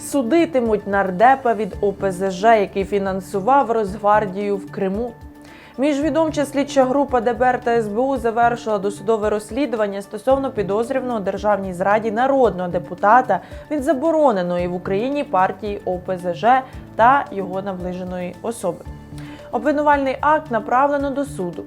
Судитимуть нардепа від ОПЗЖ, який фінансував Росгвардію в Криму. Міжвідомча слідча група ДБР та СБУ завершила досудове розслідування стосовно підозрюваного державній зраді народного депутата від забороненої в Україні партії ОПЗЖ та його наближеної особи. Обвинувальний акт направлено до суду.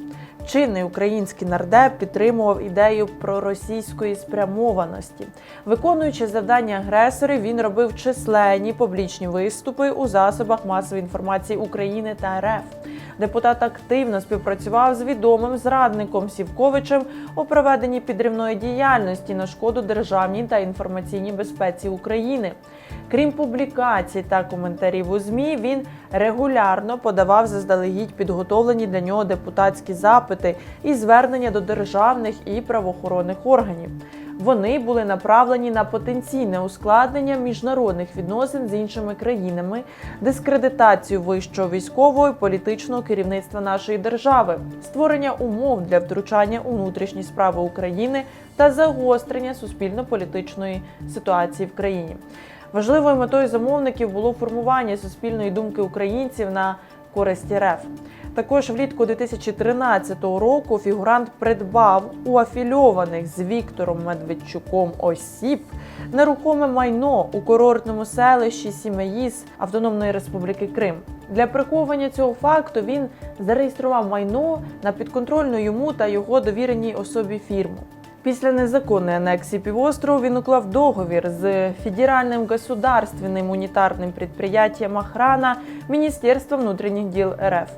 Чинний український нардеп підтримував ідею проросійської спрямованості. Виконуючи завдання агресорів, він робив численні публічні виступи у засобах масової інформації України та РФ. Депутат активно співпрацював з відомим зрадником Сівковичем у проведенні підривної діяльності на шкоду державній та інформаційній безпеці України. Крім публікацій та коментарів у ЗМІ, він регулярно подавав заздалегідь підготовлені для нього депутатські запити і звернення до державних і правоохоронних органів. Вони були направлені на потенційне ускладнення міжнародних відносин з іншими країнами, дискредитацію вищого військового і політичного керівництва нашої держави, створення умов для втручання у внутрішні справи України та загострення суспільно-політичної ситуації в країні. Важливою метою замовників було формування суспільної думки українців на користь РФ. Також влітку 2013 року фігурант придбав у афільованих з Віктором Медведчуком осіб нерухоме майно у курортному селищі Сімеїз Автономної Республіки Крим. Для приховування цього факту він зареєстрував майно на підконтрольну йому та його довіреній особі фірму. Після незаконної анексії півострову він уклав договір з федеральним государственним унітарним предприятием охрана Міністерства внутрішніх діл РФ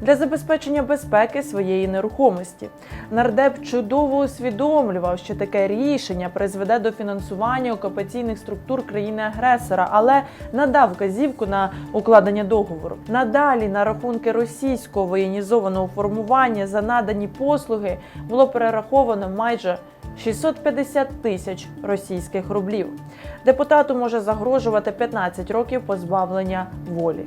для забезпечення безпеки своєї нерухомості. Нардеп чудово усвідомлював, що таке рішення призведе до фінансування окупаційних структур країни-агресора, але надав вказівку на укладення договору. Надалі на рахунки російського воєнізованого формування за надані послуги було перераховано майже 650 тисяч російських рублів. Депутату може загрожувати 15 років позбавлення волі.